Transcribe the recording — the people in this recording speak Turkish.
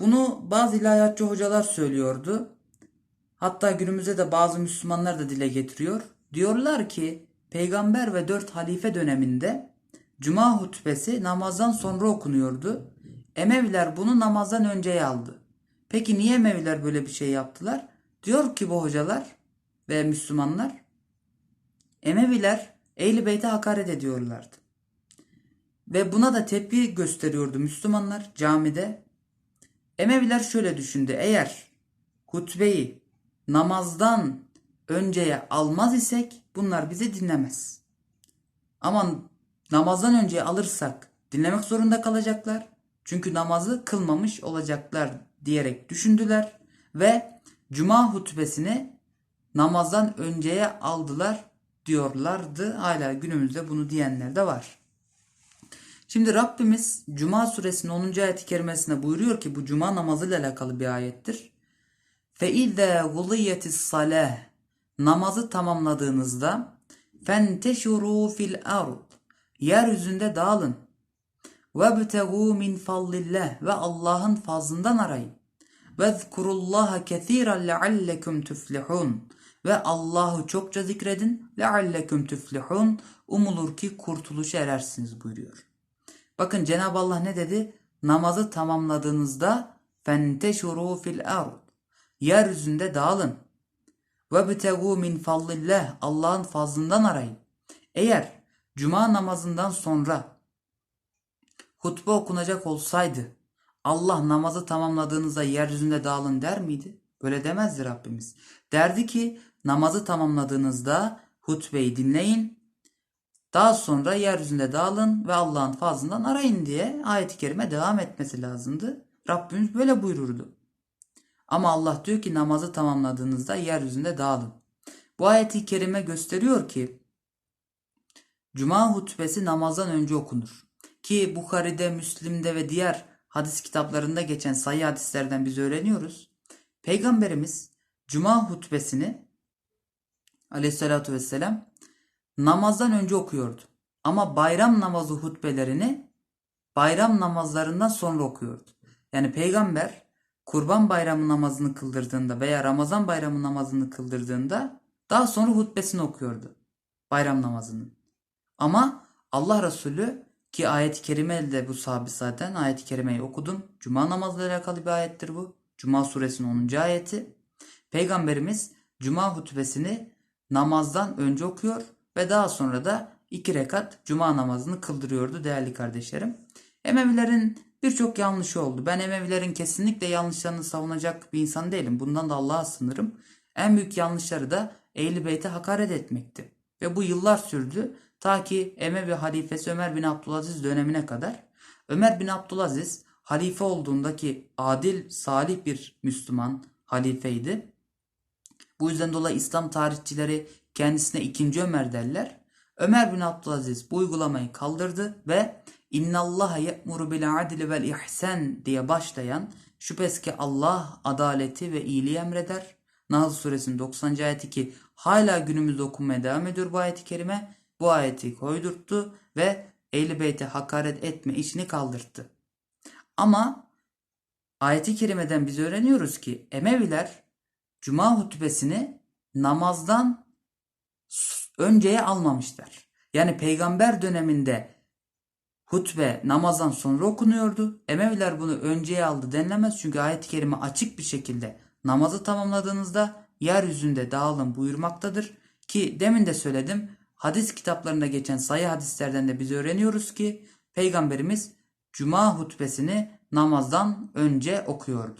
Bunu bazı ilahiyatçı hocalar söylüyordu. Hatta günümüzde de bazı Müslümanlar da dile getiriyor. Diyorlar ki peygamber ve dört halife döneminde cuma hutbesi namazdan sonra okunuyordu. Emeviler bunu namazdan önceye aldı. Peki niye Emeviler böyle bir şey yaptılar? Diyor ki bu hocalar ve Müslümanlar Emeviler Ehl-i Beyt'e hakaret ediyorlardı. Ve buna da tepki gösteriyordu Müslümanlar camide. Emeviler şöyle düşündü. Eğer hutbeyi namazdan önceye almaz isek bunlar bizi dinlemez. Ama namazdan önceye alırsak dinlemek zorunda kalacaklar. Çünkü namazı kılmamış olacaklar diyerek düşündüler ve cuma hutbesini namazdan önceye aldılar diyorlardı. Hala günümüzde bunu diyenler de var. Şimdi Rabbimiz Cuma suresinin 10. ayet-i kerimesinde buyuruyor ki bu cuma namazıyla alakalı bir ayettir. فَاِذَا غُلِيَتِ الصَّلَاةِ Namazı tamamladığınızda فَانْتَشُرُوا fil الْأَرْضِ Yeryüzünde dağılın. وَابْتَغُوا مِنْ فَضْلِ اللّٰهِ Ve Allah'ın fazlından arayın. وَذْكُرُوا اللّٰهَ كَثِيرًا لَعَلَّكُمْ تُفْلِحُونَ Ve Allah'ı çokça zikredin. لَعَلَّكُمْ تُفْلِحُونَ Umulur ki kurtuluşa erersiniz buyuruyor. Bakın Cenab-ı Allah ne dedi? Namazı tamamladığınızda fenteşuru fil ard. Yeryüzünde dağılın. Ve bitegu min fallillah. Allah'ın fazlından arayın. Eğer cuma namazından sonra hutbe okunacak olsaydı Allah namazı tamamladığınızda yeryüzünde dağılın der miydi? Böyle demezdi Rabbimiz. Derdi ki namazı tamamladığınızda hutbeyi dinleyin daha sonra yeryüzünde dağılın ve Allah'ın fazlından arayın diye ayet-i kerime devam etmesi lazımdı. Rabbimiz böyle buyururdu. Ama Allah diyor ki namazı tamamladığınızda yeryüzünde dağılın. Bu ayeti kerime gösteriyor ki Cuma hutbesi namazdan önce okunur. Ki Bukhari'de, Müslim'de ve diğer hadis kitaplarında geçen sayı hadislerden biz öğreniyoruz. Peygamberimiz Cuma hutbesini aleyhissalatü vesselam namazdan önce okuyordu. Ama bayram namazı hutbelerini bayram namazlarından sonra okuyordu. Yani peygamber Kurban Bayramı namazını kıldırdığında veya Ramazan Bayramı namazını kıldırdığında daha sonra hutbesini okuyordu. Bayram namazının. Ama Allah Resulü ki ayet-i kerime de bu sabit zaten ayet-i kerimeyi okudum. Cuma namazıyla alakalı bir ayettir bu. Cuma suresinin 10. ayeti. Peygamberimiz Cuma hutbesini namazdan önce okuyor ve daha sonra da iki rekat Cuma namazını kıldırıyordu değerli kardeşlerim. Emevilerin birçok yanlışı oldu. Ben Emevilerin kesinlikle yanlışlarını savunacak bir insan değilim. Bundan da Allah'a sınırım. En büyük yanlışları da Ehl-i Beyt'e hakaret etmekti. Ve bu yıllar sürdü. Ta ki Emevi halifesi Ömer bin Abdülaziz dönemine kadar. Ömer bin Abdülaziz halife olduğundaki adil, salih bir Müslüman halifeydi. Bu yüzden dolayı İslam tarihçileri kendisine ikinci Ömer derler. Ömer bin Abdülaziz bu uygulamayı kaldırdı ve İnnallaha ye'muru bil adli vel ihsan diye başlayan şüphesiz ki Allah adaleti ve iyiliği emreder. Nahl suresinin 90. ayeti ki hala günümüzde okunmaya devam ediyor bu ayeti kerime. Bu ayeti koydurttu ve Ehl-i Beyt'e hakaret etme işini kaldırttı. Ama ayeti kerimeden biz öğreniyoruz ki Emeviler Cuma hutbesini namazdan önceye almamışlar. Yani peygamber döneminde hutbe namazdan sonra okunuyordu. Emeviler bunu önceye aldı denilemez çünkü ayet-i kerime açık bir şekilde namazı tamamladığınızda yeryüzünde dağılın buyurmaktadır. Ki demin de söyledim hadis kitaplarında geçen sayı hadislerden de biz öğreniyoruz ki Peygamberimiz Cuma hutbesini namazdan önce okuyordu.